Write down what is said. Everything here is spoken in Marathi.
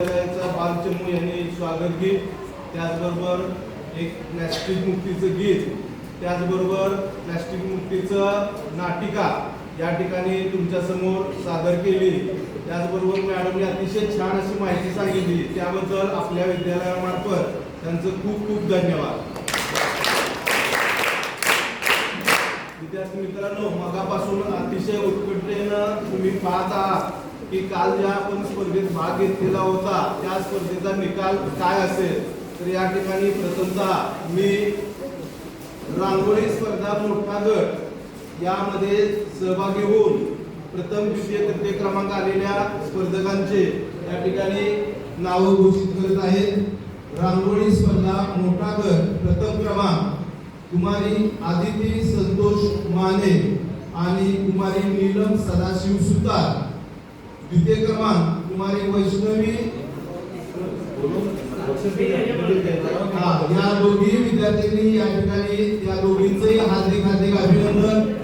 विद्यालयाचा बालचमू यांनी स्वागत गीत त्याचबरोबर एक प्लॅस्टिक मुक्तीचं गीत त्याचबरोबर प्लॅस्टिक मुक्तीचं नाटिका या ठिकाणी तुमच्यासमोर सादर केली. त्याचबरोबर मॅडमने अतिशय छान अशी माहिती सांगितली. त्याबद्दल आपल्या विद्यालयामार्फत त्यांचं खूप खूप धन्यवाद. विद्यार्थी मित्रांनो मगापासून अतिशय उत्कटतेनं तुम्ही पाहत आहात. की काल ज्या आपण स्पर्धेत भाग घेतलेला होता त्या स्पर्धेचा निकाल काय असेल? तर या ठिकाणी प्रथमतः मी रांगोळी स्पर्धा मोठा गट यामध्ये सहभागी होऊन प्रथम द्वितीय तृतीय क्रमांक आलेल्या स्पर्धकांचे या ठिकाणी नाव घोषित करत आहेत. रांगोळी स्पर्धा मोठा गट प्रथम क्रमांक कुमारी आदिती संतोष माने आणि कुमारी नीलम सदाशिव सुतार. द्वितीय क्रमांक कुमारी वैष्णवी. या दोघी विद्यार्थ्यांनी या ठिकाणी या दोघींचंही हार्दिक हार्दिक अभिनंदन.